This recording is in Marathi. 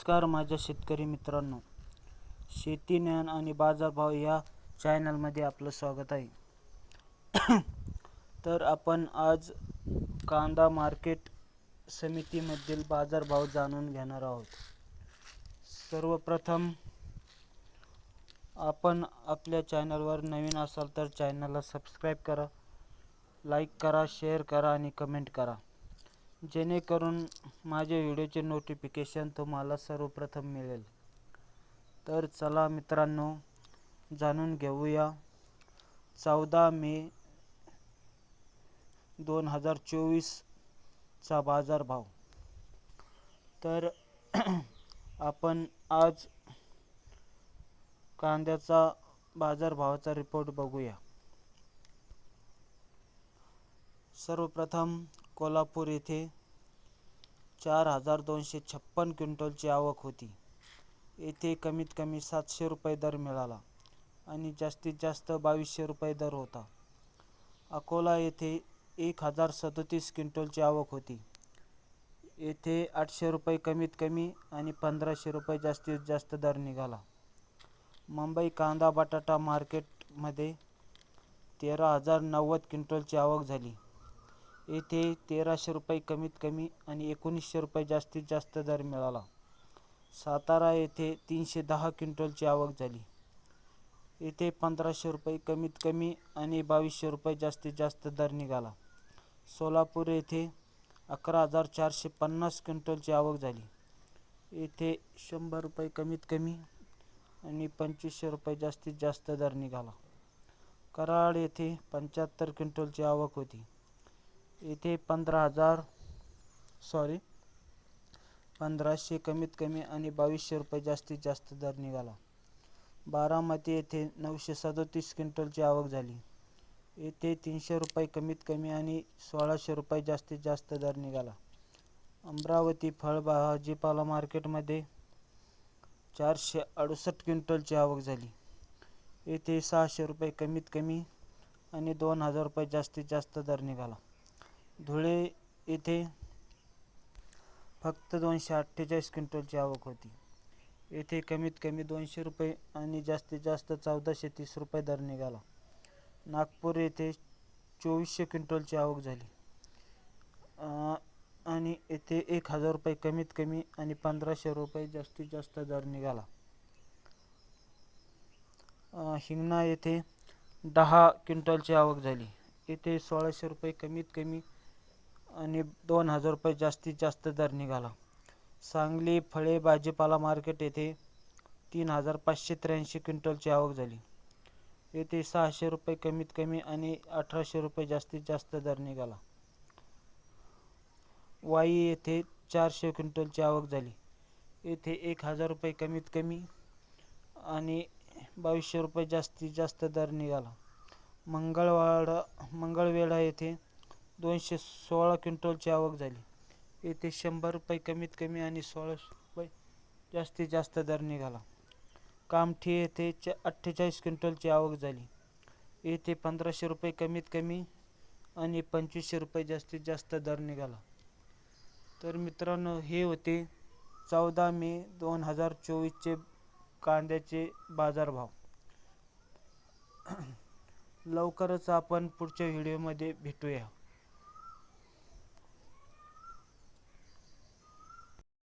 नमस्कार माझ्या शेतकरी मित्रांनो. शेती ज्ञान आणि बाजारभाव या चॅनलमध्ये आपलं स्वागत आहे. तर आपण आज कांदा मार्केट समितीमधील बाजारभाव जाणून घेणार आहोत. सर्वप्रथम आपण आपल्या चॅनलवर नवीन असाल तर चॅनलला सबस्क्राईब करा लाईक करा शेअर करा आणि कमेंट करा. जेणेकरून माझ्या व्हिडिओचे नोटिफिकेशन तुम्हाला सर्वप्रथम मिळेल. तर चला मित्रांनो जाणून घेऊया. चौदा मे दोन हजार चोवीसचा बाजारभाव. तर आपण आज कांद्याचा बाजारभावाचा रिपोर्ट बघूया. सर्वप्रथम कोल्हापूर येथे चार हजार दोनशे छप्पन क्विंटलची आवक होती. येथे कमीत कमी सातशे रुपये दर मिळाला आणि जास्तीत जास्त बावीसशे रुपये दर होता. अकोला येथे एक हजार सदोतीस क्विंटलची आवक होती. येथे आठशे रुपये कमीत कमी आणि पंधराशे रुपये जास्तीत जास्त दर निघाला. मुंबई कांदा बटाटा मार्केटमध्ये तेरा हजार नव्वद क्विंटलची आवक झाली. येथे तेराशे रुपये कमीत कमी आणि एकोणीसशे रुपये जास्तीत जास्त दर मिळाला. सातारा येथे तीनशे दहा क्विंटलची आवक झाली. येथे पंधराशे रुपये कमीत कमी आणि बावीसशे रुपये जास्तीत जास्त दर निघाला. सोलापूर येथे अकरा हजार चारशे पन्नास क्विंटलची आवक झाली. येथे शंभर रुपये कमीत कमी आणि पंचवीसशे रुपये जास्तीत जास्त दर निघाला. कराड येथे पंच्याहत्तर क्विंटलची आवक होती. येथे पंधरा हजार सॉरी पंधराशे कमीत कमी आणि बावीसशे रुपये जास्तीत जास्त दर निघाला. बारामती येथे नऊशे सदोतीस क्विंटलची आवक झाली. येथे तीनशे रुपये कमीत कमी आणि सोळाशे रुपये जास्तीत जास्त दर निघाला. अमरावती फळ भाजीपाला मार्केटमध्ये चारशे अडुसष्ट क्विंटलची आवक झाली. येथे सहाशे रुपये कमीत कमी आणि दोन हजार रुपये जास्तीत जास्त दर निघाला. धुळे येथे फक्त दोनशे अठ्ठेचाळीस क्विंटलची आवक होती. येथे कमीत कमी दोनशे रुपये आणि जास्तीत जास्त चौदाशे तीस रुपये दर निघाला. नागपूर येथे चोवीसशे क्विंटलची आवक झाली. आणि येथे एक हजार रुपये कमीत कमी आणि पंधराशे रुपये जास्तीत जास्त दर निघाला. हिंगणा येथे दहा क्विंटलची आवक झाली. येथे सोळाशे रुपये कमीत कमी आणि दोन हजार रुपये जास्तीत जास्त दर निघाला. सांगली फळे भाजीपाला मार्केट येथे तीन हजार पाचशे त्र्याऐंशी क्विंटलची आवक झाली. येथे सहाशे रुपये कमीत कमी आणि अठराशे रुपये जास्तीत जास्त दर निघाला. वाई येथे चारशे क्विंटलची आवक झाली. येथे एक हजार रुपये कमीत कमी आणि बावीसशे रुपये जास्तीत जास्त दर निघाला. मंगळवाडा मंगळवेढा येथे दोनशे सोळा क्विंटलची आवक झाली. येथे शंभर रुपये कमीत कमी आणि सोळाशे रुपये जास्तीत जास्त दर निघाला. कामठी येथे च अठ्ठेचाळीस क्विंटलची आवक झाली. येथे पंधराशे रुपये कमीत कमी आणि पंचवीसशे रुपये जास्तीत जास्त दर निघाला. तर मित्रांनो हे होते चौदा मे दोन हजार चोवीसचे कांद्याचे बाजारभाव. लवकरच आपण पुढच्या व्हिडिओमध्ये भेटूया.